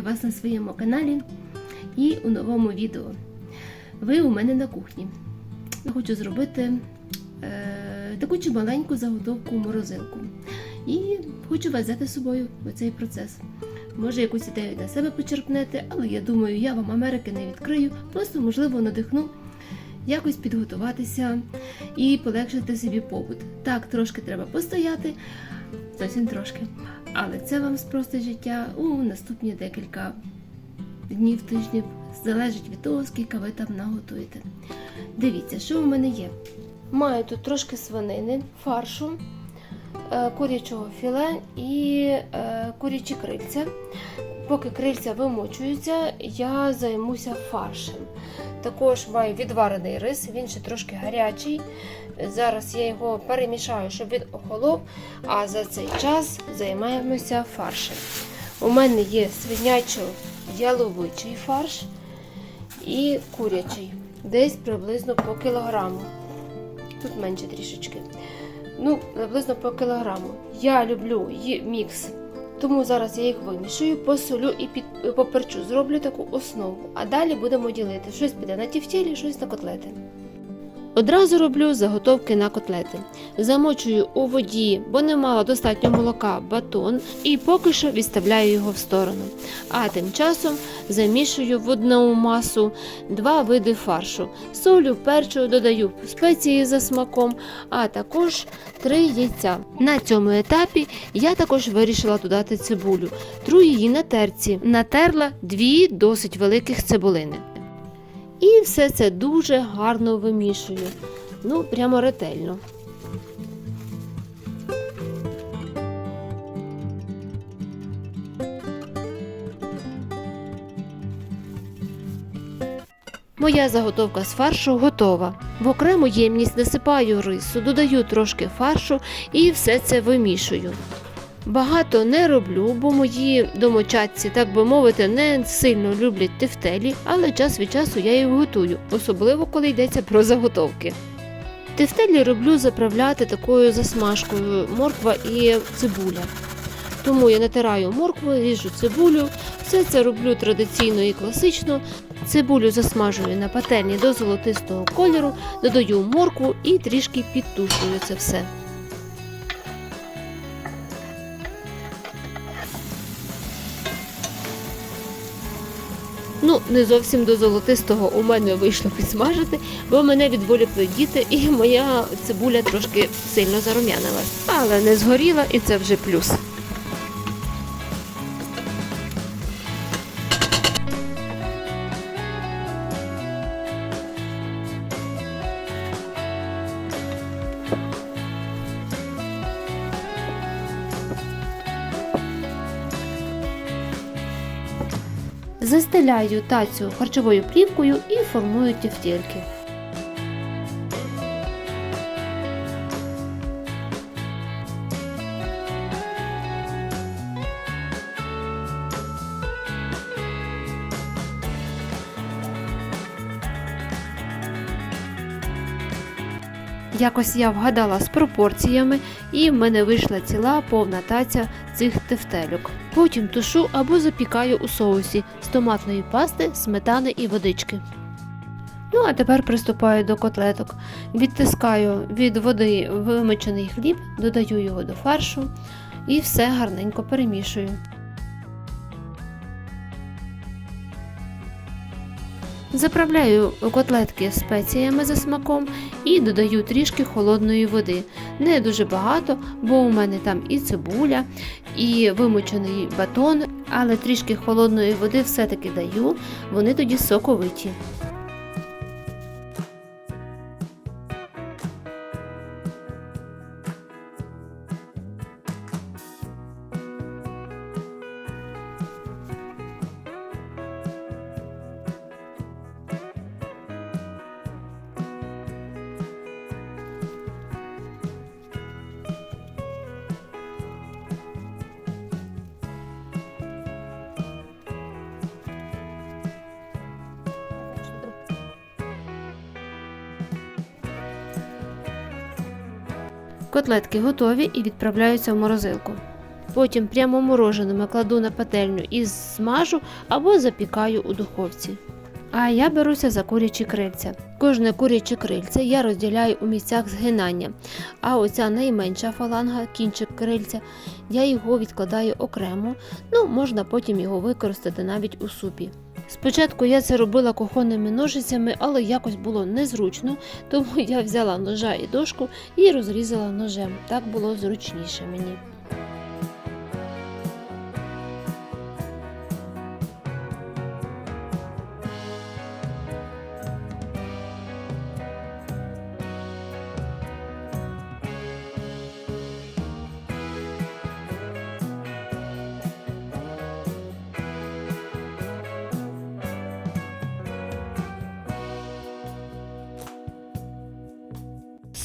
Вітаю вас на своєму каналі і у новому відео. Ви у мене на кухні. Я хочу зробити е, таку чималеньку заготовку морозилку. І хочу вас взяти з собою в цей процес. Може, якусь ідею для себе почерпнете, але я думаю, я вам Америки не відкрию, просто, можливо, надихну якось підготуватися і полегшити собі побут. Так, трошки треба постояти, зовсім трошки. Але це вам спростить життя у наступні декілька днів, тижнів. Залежить від того, скільки ви там наготуєте. Дивіться, що у мене є. Маю тут трошки свинини, фаршу, е, курячого філе і е, курячі крильця. Поки крильця вимочуються, я займуся фаршем. Також маю відварений рис, він ще трошки гарячий. Зараз я його перемішаю, щоб він охолов, а за цей час займаємося фаршем. У мене є свинячо-яловичий фарш і курячий, десь приблизно по кілограму. Тут менше трішечки. Ну, приблизно по кілограму. Я люблю мікс, тому зараз я їх вимішую, посолю і під, поперчу, зроблю таку основу. А далі будемо ділити. Щось піде на тівтілі, щось на котлети. Одразу роблю заготовки на котлети. Замочую у воді, бо не мала достатньо молока, батон і поки що відставляю його в сторону. А тим часом замішую в одну масу два види фаршу. Солю, перчу, додаю спеції за смаком, а також три яйця. На цьому етапі я також вирішила додати цибулю. Тру її на терці. Натерла дві досить великих цибулини. І все це дуже гарно вимішую. Ну, прямо ретельно. Моя заготовка з фаршу готова. В окрему ємність насипаю рису, додаю трошки фаршу і все це вимішую. Багато не роблю, бо мої домочадці, так би мовити, не сильно люблять тефтелі, але час від часу я їх готую, особливо коли йдеться про заготовки. Тефтелі роблю заправляти такою засмажкою морква і цибуля. Тому я натираю моркву, ріжу цибулю, все це роблю традиційно і класично. Цибулю засмажую на пательні до золотистого кольору, додаю моркву і трішки підтушую це все. Ну, не зовсім до золотистого у мене вийшло підсмажити, бо мене відволікли діти, і моя цибуля трошки сильно зарум'янилась. Але не згоріла, і це вже плюс. Застеляю тацю харчовою плівкою і формую тефтельки. Якось я вгадала з пропорціями, і в мене вийшла ціла повна таця цих тефтельок. Потім тушу або запікаю у соусі з томатної пасти, сметани і водички. Ну, а тепер приступаю до котлеток. Відтискаю від води вимочений хліб, додаю його до фаршу і все гарненько перемішую. Заправляю котлетки спеціями за смаком і додаю трішки холодної води. Не дуже багато, бо у мене там і цибуля, і вимочений батон, але трішки холодної води все-таки даю, вони тоді соковиті. Котлетки готові і відправляються в морозилку. Потім прямо мороженими кладу на пательню і смажу або запікаю у духовці. А я беруся за курячі крильця. Кожне куряче крильце я розділяю у місцях згинання, а оця найменша фаланга, кінчик крильця, я його відкладаю окремо, ну можна потім його використати навіть у супі. Спочатку я це робила кухонними ножицями, але якось було незручно, тому я взяла ножа і дошку і розрізала ножем. Так було зручніше мені.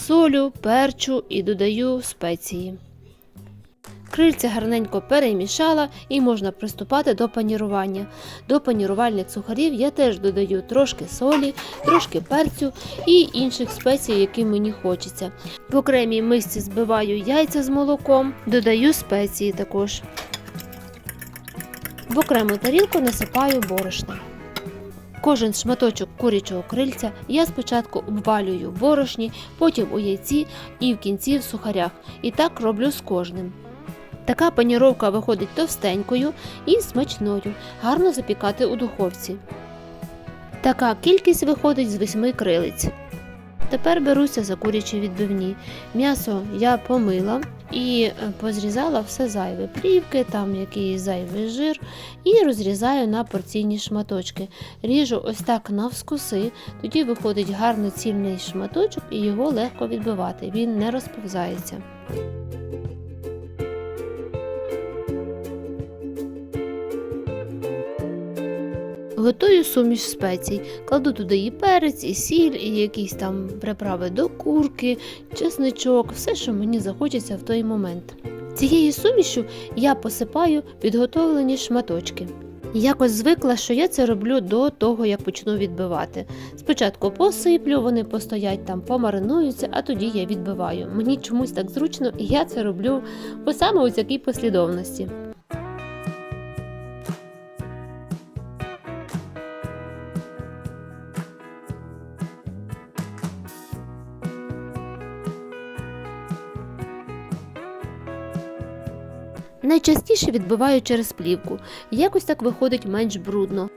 Солю, перчу і додаю спеції. Крильця гарненько перемішала і можна приступати до панірування. До панірувальних сухарів я теж додаю трошки солі, трошки перцю і інших спецій, які мені хочеться. В окремій мисці збиваю яйця з молоком, додаю спеції також. В окрему тарілку насипаю борошна. Кожен шматочок курячого крильця я спочатку обвалюю в борошні, потім у яйці і в кінці в сухарях. І так роблю з кожним. Така паніровка виходить товстенькою і смачною, гарно запікати у духовці. Така кількість виходить з восьми крилиць. Тепер беруся за курячі відбивні. М'ясо я помила і е, позрізала все зайве, плівки, там якийсь зайвий жир, і розрізаю на порційні шматочки. Ріжу ось так навскоси, тоді виходить гарно цільний шматочок і його легко відбивати, він не розповзається. Готую суміш спецій, кладу туди і перець, і сіль, і якісь там приправи до курки, чесничок, все, що мені захочеться в той момент. Цією сумішю я посипаю підготовлені шматочки. Якось звикла, що я це роблю до того, як почну відбивати. Спочатку посиплю, вони постоять там, помаринуються, а тоді я відбиваю. Мені чомусь так зручно, і я це роблю саме у такій послідовності. Найчастіше відбиваю через плівку. Якось так виходить менш брудно.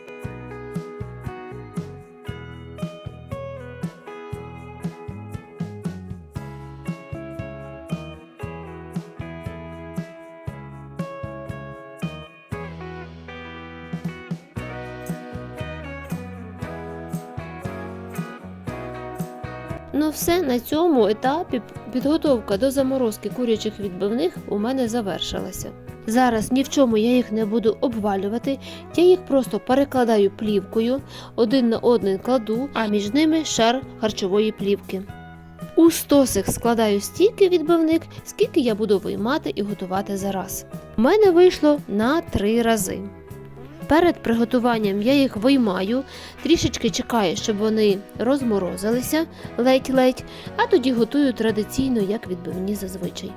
Все, на цьому етапі підготовка до заморозки курячих відбивних у мене завершилася. Зараз ні в чому я їх не буду обвалювати, я їх просто перекладаю плівкою, один на один кладу, а між ними шар харчової плівки. У стосик складаю стільки відбивник, скільки я буду виймати і готувати за раз. У мене вийшло на три рази. Перед приготуванням я їх виймаю, трішечки чекаю, щоб вони розморозилися ледь-ледь, а тоді готую традиційно, як відбивні зазвичай.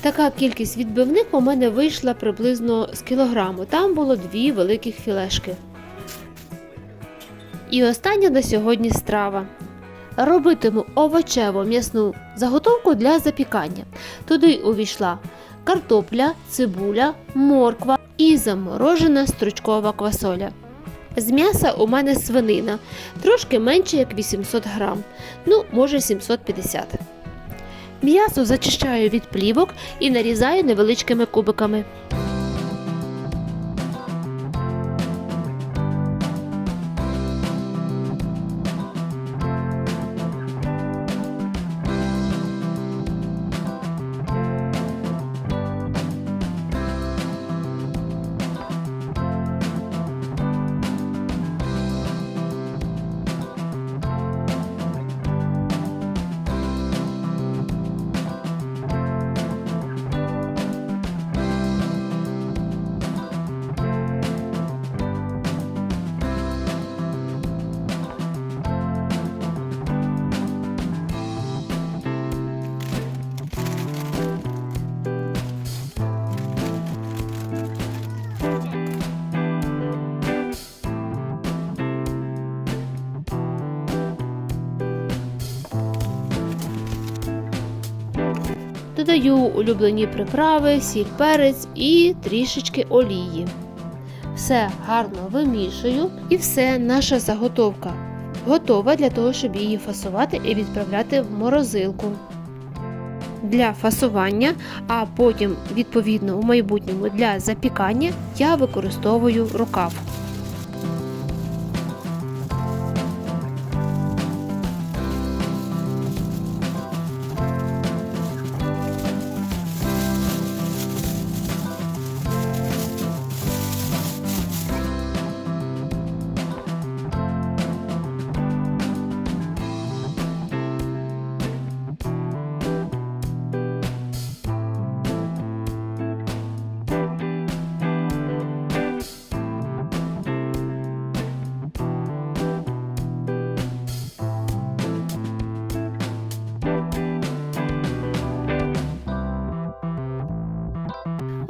Така кількість відбивних у мене вийшла приблизно з кілограму. Там було дві великих філешки. І остання на сьогодні страва. Робитиму овочево м'ясну заготовку для запікання. Туди увійшла картопля, цибуля, морква і заморожена стручкова квасоля. З м'яса у мене свинина, трошки менше як 800 грам, ну, може 750 М'ясо зачищаю від плівок і нарізаю невеличкими кубиками. Додаю улюблені приправи, сіль, перець і трішечки олії. Все гарно вимішую і все, наша заготовка готова для того, щоб її фасувати і відправляти в морозилку. Для фасування, а потім, відповідно, у майбутньому для запікання я використовую рукав.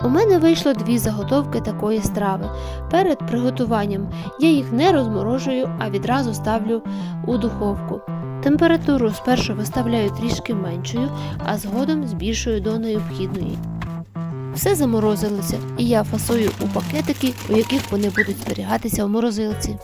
У мене вийшло дві заготовки такої страви. Перед приготуванням я їх не розморожую, а відразу ставлю у духовку. Температуру спершу виставляю трішки меншою, а згодом збільшую до необхідної. Все заморозилося, і я фасую у пакетики, у яких вони будуть зберігатися в морозилці.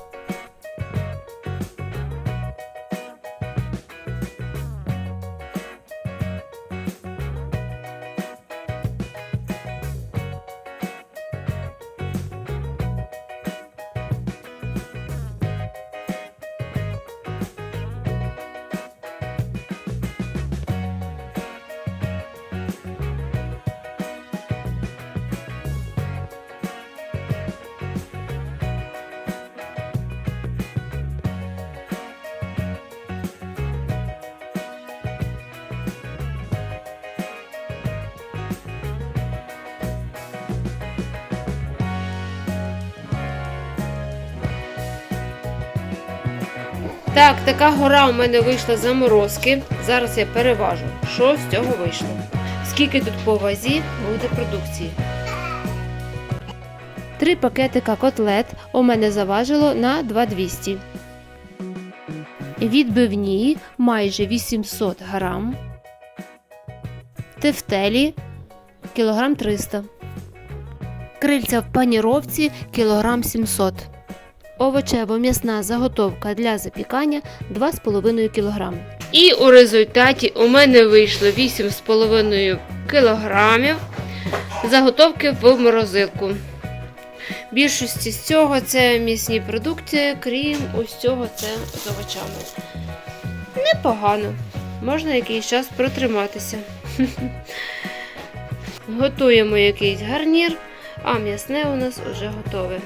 Так, така гора у мене вийшла заморозки. Зараз я переважу, що з цього вийшло. Скільки тут по вазі буде продукції. Три пакетика котлет у мене заважило на 2200. Відбивні майже 800 грам. Тефтелі кілограм 300. Крильця в паніровці кілограм 700. Овочево-м'ясна заготовка для запікання 2,5 кг. І у результаті у мене вийшло 8,5 кг заготовки в морозилку. Більшості з цього це м'ясні продукти, крім ось цього це з овочами. Непогано. Можна якийсь час протриматися. Готуємо якийсь гарнір, а м'ясне у нас вже готове.